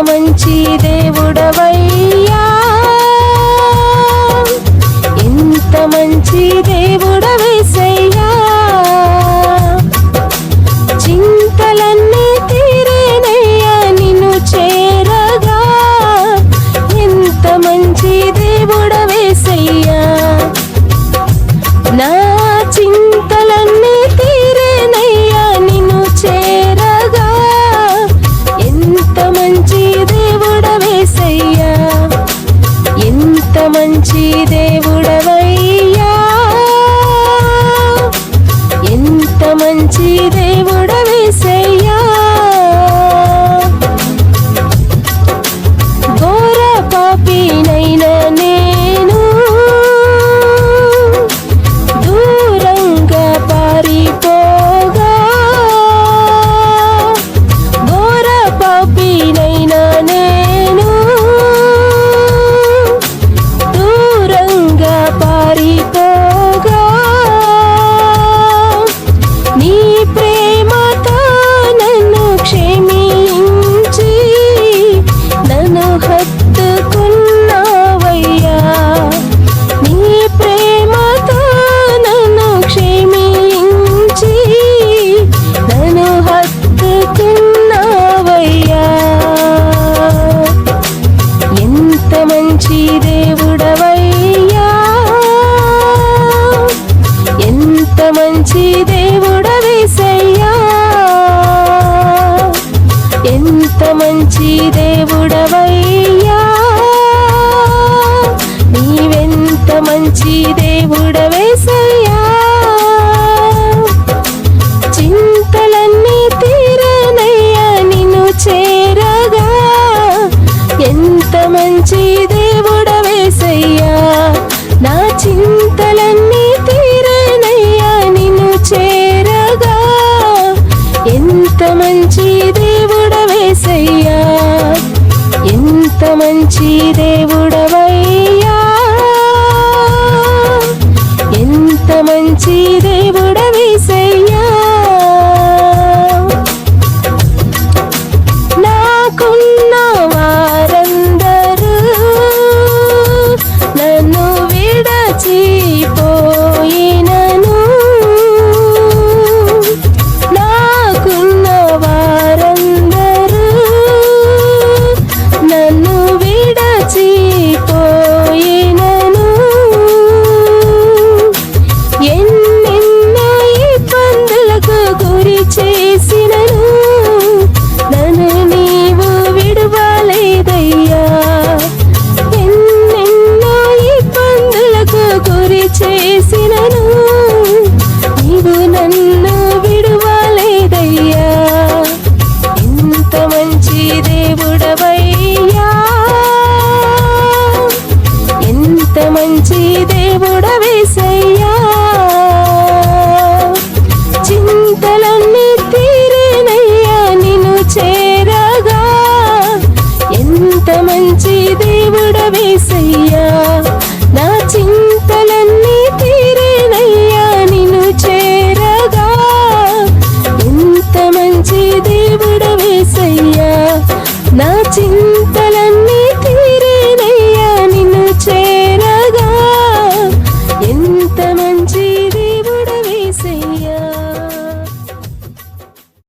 మంచి దేవుడవయ్యా. ఎంత మంచి దేవుడవేసయ్యా. చింతలన్నీ తీరేనయ్యా నిన్ను చేరగా. ఎంత మంచి దేవుడవేసయ్యా. నా మంచి దేవుడవి. దేవుడవయ్యా. ఎంత మంచి దేవుడవేసయ్యా ఎంత మంచి దేవుడవయ్యా. నీవెంత మంచి దేవుడవే మంచిదే మంచి దేవుడవి వేసయ్య